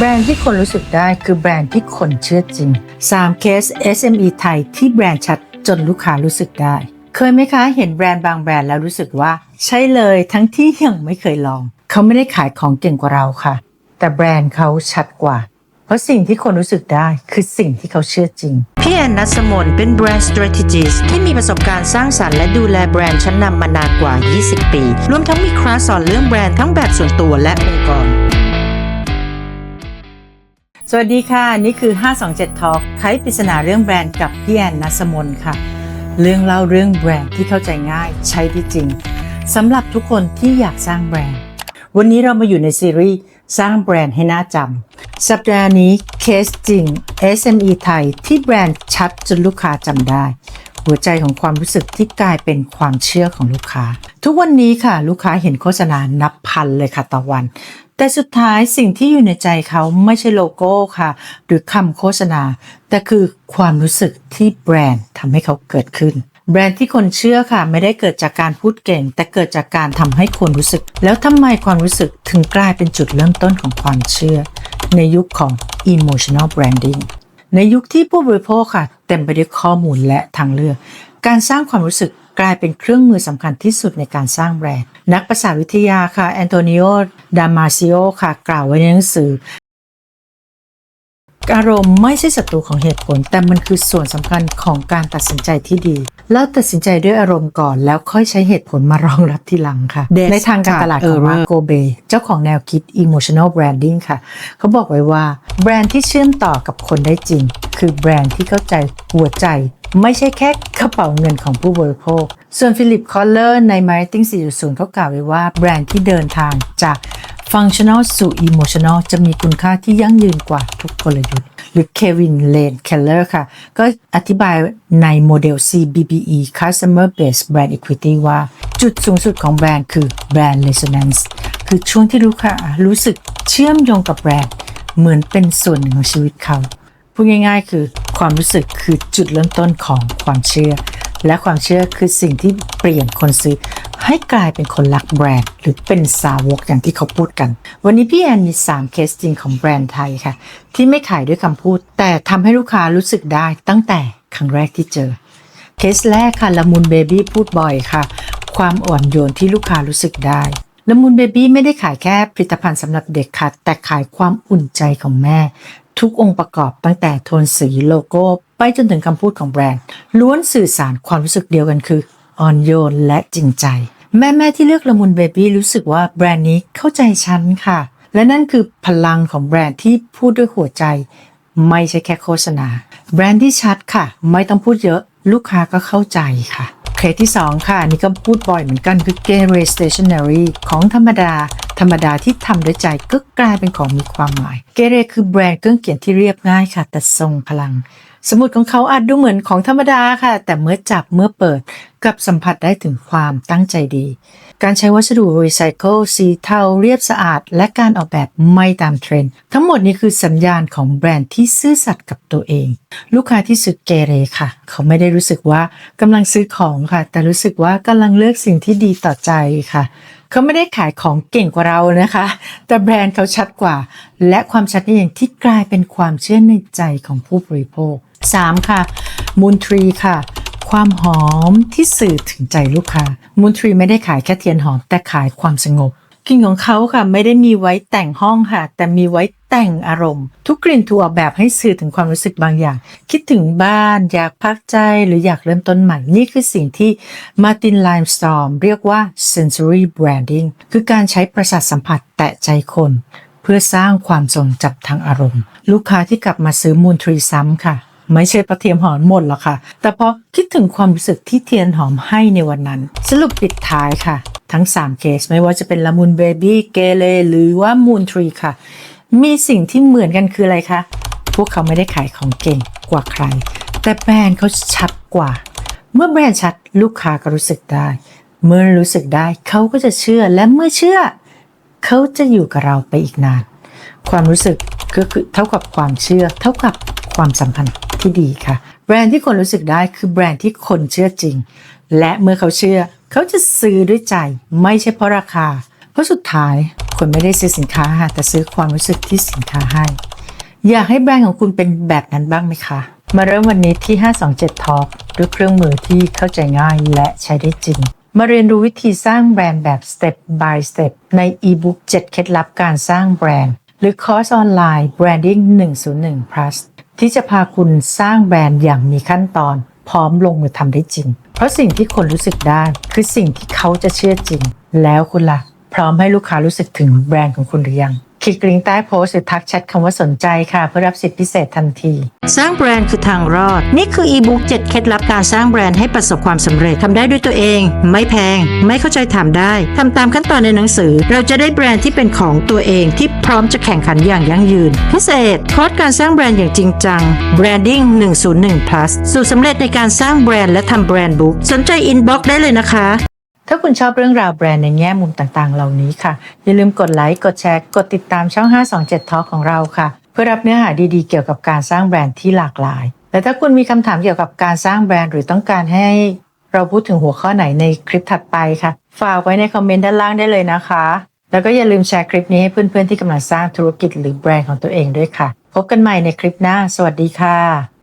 แบรนด์ที่คนรู้สึกได้คือแบรนด์ที่คนเชื่อจริง 3 เคส SME ไทยที่แบรนด์ชัดจนลูกค้ารู้สึกได้ เคยไหมคะเห็นแบรนด์บางแบรนด์แล้วรู้สึกว่า ใช่เลยทั้งที่ยังไม่เคยลอง เขาไม่ได้ขายของเก่งกว่าเราค่ะ แต่แบรนด์เขาชัดกว่า เพราะสิ่งที่คนรู้สึกได้คือสิ่งที่เขาเชื่อจริง พี่แอนนัสมนเป็นแบรนด์ strategist ที่มีประสบการณ์สร้างสรรค์และดูแลแบรนด์ชั้นนำมานานกว่า 20 ปี รวมทั้งมีคลาสสอนเรื่องแบรนด์ทั้งแบบส่วนตัวและองค์กร สวัสดีค่ะ นี่คือ 527 Talk ไขปริศนาเรื่องแบรนด์กับพี่แอนนัสมนค่ะ เรื่องเล่าเรื่องแบรนด์ที่เข้าใจง่ายใช้ได้จริงสำหรับทุกคนที่อยากสร้างแบรนด์ วันนี้เรามาอยู่ในซีรีส์สร้างแบรนด์ให้น่าจำสัปดาห์นี้เคสจริง SME ไทยที่แบรนด์ชัดจนลูกค้าจำได้ หัวใจของความรู้สึกที่กลายเป็นความเชื่อของลูกค้า ทุกวันนี้ค่ะ ลูกค้าเห็นโฆษณานับพันเลยค่ะต่อวัน แต่สุดท้ายสิ่งที่อยู่ในใจเขาไม่ใช่โลโก้ค่ะ หรือคำโฆษณา แต่คือความรู้สึกที่แบรนด์ทำให้เขาเกิดขึ้น แบรนด์ที่คนเชื่อค่ะ ไม่ได้เกิดจากการพูดเก่ง แต่เกิดจากการทำให้คนรู้สึก แล้วทำไมความรู้สึกถึงกลายเป็นจุดเริ่มต้นของความเชื่อ ในยุคของ emotional branding ในยุคที่ผู้บริโภคค่ะ เต็มไปด้วยข้อมูลและทางเลือก การสร้างความรู้สึก กลายเป็นเครื่องมือสำคัญที่สุดในการสร้างแบรนด์ นักภาษาวิทยาค่ะแอนโตนิโอ ดามาซิโอค่ะ กล่าวไว้ในหนังสืออารมณ์ไม่ใช่ศัตรูของเหตุผล แต่มันคือส่วนสำคัญของการตัดสินใจที่ดี แล้วตัดสินใจด้วยอารมณ์ก่อน แล้วค่อยใช้เหตุผลมารองรับทีหลังค่ะในทางการตลาดของมาโกเบเจ้าของแนวคิด emotional branding ค่ะ เขาบอกไว้ว่า แบรนด์ที่เชื่อมต่อกับคนได้จริง คือแบรนด์ที่เข้าใจหัวใจ ไม่ใช่แค่กระเป๋าเงินของผู้บริโภค ส่วนฟิลิปคอลเลอร์ใน Marketing 4.0 เขากล่าวไว้ว่า แบรนด์ที่เดินทางจาก functional สู่ emotional จะมีคุณค่าที่ยั่งยืนกว่าทุกกลยุทธ์ หรือเควินเลนเคลเลอร์ค่ะ ก็อธิบายในโมเดล CBBE Customer Based Brand Equity ว่า จุดสูงสุดของแบรนด์คือ Brand Resonance คือช่วงที่ลูกค้ารู้สึกเชื่อมโยงกับแบรนด์ เหมือนเป็นส่วนหนึ่งของชีวิตเขาพูดง่ายๆ คือ ความรู้สึกคือจุดเริ่มต้นของความเชื่อ และความเชื่อคือสิ่งที่เปลี่ยนคนซื้อ ให้กลายเป็นคนรักแบรนด์ หรือเป็นสาวกอย่างที่เขาพูดกัน วันนี้พี่แอนมี 3 เคสจริงของแบรนด์ไทยค่ะ ที่ไม่ขายด้วยคำพูด แต่ทำให้ลูกค้ารู้สึกได้ตั้งแต่ครั้งแรกที่เจอ เคสแรกค่ะละมุนเบบี้พูดบ่อยค่ะ ความอ่อนโยนที่ลูกค้ารู้สึกได้ละมุนเบบี้ไม่ได้ขายแค่ผลิตภัณฑ์สำหรับเด็กค่ะ แต่ขายความอุ่นใจของแม่ ทุกองค์ประกอบตั้งแต่โทนสีโลโก้ ไปจนถึงคำพูดของแบรนด์ ล้วนสื่อสารความรู้สึกเดียวกันคืออ่อนโยนและจริงใจ แม่แม่ที่เลือกละมุนเบบี้รู้สึกว่าแบรนด์นี้เข้าใจฉันค่ะ และนั่นคือพลังของแบรนด์ที่พูดด้วยหัวใจ ไม่ใช่แค่โฆษณา แบรนด์ที่ชัดค่ะ ไม่ต้องพูดเยอะ ลูกค้าก็เข้าใจค่ะ เคสที่ 2 ค่ะนี่ก็พูดบ่อยเหมือนกันคือ g a r e Stationery ของธรรมดา ธรรมดาที่ทำด้วยใจก็กลายเป็นของมีความหมาย เกเรคือแบรนด์เครื่องเขียนที่เรียบง่ายค่ะ แต่ทรงพลัง สมุดของเขาอาจดูเหมือนของธรรมดาค่ะ แต่เมื่อจับเมื่อเปิดกับสัมผัสได้ถึงความตั้งใจดี การใช้วัสดุรีไซเคิลสีเทาเรียบสะอาด และการออกแบบไม่ตามเทรนด์ทั้งหมดนี้คือสัญญาณของแบรนด์ที่ซื่อสัตย์กับตัวเอง ลูกค้าที่ซื้อเกเรค่ะ เขาไม่ได้รู้สึกว่ากำลังซื้อของค่ะ แต่รู้สึกว่ากำลังเลือกสิ่งที่ดีต่อใจค่ะเขาไม่ได้ขายของเก่งกว่าเรานะคะ แต่แบรนด์เขาชัดกว่า และความชัดนี่เองที่กลายเป็นความเชื่อในใจของผู้บริโภค 3. ค่ะมูนทรีค่ะ ความหอมที่สื่อถึงใจลูกค้ามูนทรีไม่ได้ขายแค่เทียนหอม แต่ขายความสงบกลิ่นของเขาค่ะไม่ได้มีไว้แต่งห้องค่ะ แต่มีไว้แต่งอารมณ์ ทุกกลิ่นถูกออกแบบให้สื่อถึงความรู้สึกบางอย่าง คิดถึงบ้านอยากพักใจหรืออยากเริ่มต้นใหม่ นี่คือสิ่งที่มาตินไลม์สตอมเรียกว่า sensory branding คือการใช้ประสาทสัมผัสแตะใจคน เพื่อสร้างความทรงจำทางอารมณ์ ลูกค้าที่กลับมาซื้อมูลทรีซ้ำค่ะ ไม่ใช่ประเทียมหอมหมดหรอกค่ะ แต่พอคิดถึงความรู้สึกที่เทียนหอมให้ในวันนั้น สรุปปิดท้ายค่ะ ทั้ง 3 เคสไม่ว่าจะเป็นละมุนเบบี้เกเลหรือว่ามูนทรีค่ะ มีสิ่งที่เหมือนกันคืออะไรคะ พวกเขาไม่ได้ขายของเก่งกว่าใคร แต่แบรนด์เขาชัดกว่า เมื่อแบรนด์ชัดลูกค้าก็รู้สึกได้ เมื่อรู้สึกได้เขาก็จะเชื่อและเมื่อเชื่อเขาจะอยู่กับเราไปอีกนาน ความรู้สึกก็คือเท่ากับความเชื่อ เท่ากับความสัมพันธ์ ที่ดีค่ะ แบรนด์ที่คนรู้สึกได้คือแบรนด์ที่คนเชื่อจริง และเมื่อเขาเชื่อ เขาจะซื้อด้วยใจ ไม่ใช่เพราะราคา เพราะสุดท้ายคนไม่ได้ซื้อสินค้าค่ะแต่ซื้อความรู้สึกที่สินค้าให้ อยากให้แบรนด์ของคุณเป็นแบบนั้นบ้างไหมคะ มาเริ่มวันนี้ที่ 527 Talk ด้วยเครื่องมือที่เข้าใจง่ายและใช้ได้จริง มาเรียนรู้วิธีสร้างแบรนด์แบบ Step by Step ใน e-book 7เคล็ดลับการสร้างแบรนด์ หรือคอร์สออนไลน์ Branding 101 plus ที่จะพาคุณสร้างแบรนด์อย่างมีขั้นตอน พร้อมลงมือทำได้จริง เพราะสิ่งที่คนรู้สึกได้ คือสิ่งที่เขาจะเชื่อจริง แล้วคุณล่ะ พร้อมให้ลูกค้ารู้สึกถึงแบรนด์ของคุณหรือยัง คลิกลิงก์ใต้โพสต์หรือทักแชทคำว่าสนใจค่ะ เพื่อรับสิทธิพิเศษทันที สร้างแบรนด์คือทางรอด นี่คืออีบุ๊ก7เคล็ดลับการสร้างแบรนด์ให้ประสบความสำเร็จทำได้ด้วยตัวเอง ไม่แพง ไม่เข้าใจถามได้ทำตามขั้นตอนในหนังสือ เราจะได้แบรนด์ที่เป็นของตัวเองที่พร้อมจะแข่งขันอย่างยั่งยืน พิเศษคอร์สการสร้างแบรนด์อย่างจริงจัง Branding 101 plus สูตรสำเร็จในการสร้างแบรนด์และทำแบรนด์บุ๊กสนใจอินบ็อกได้เลยนะคะ ถ้าคุณชอบเรื่องราวแบรนด์ในแง่มุมต่างๆ เหล่านี้ค่ะ อย่าลืมกดไลค์กดแชร์ กดติดตามช่อง 527 Talk ของเราค่ะ เพื่อรับเนื้อหาดีๆ เกี่ยวกับการสร้างแบรนด์ที่หลากหลาย และถ้าคุณมีคำถามเกี่ยวกับการสร้างแบรนด์หรือต้องการให้เราพูดถึงหัวข้อไหนในคลิปถัดไปค่ะ ฝากไว้ในคอมเมนต์ด้านล่างได้เลยนะคะ แล้วก็อย่าลืมแชร์คลิปนี้ให้เพื่อนๆที่กำลังสร้างธุรกิจหรือแบรนด์ของตัวเองด้วยค่ะ พบกันใหม่ในคลิปหน้า สวัสดีค่ะ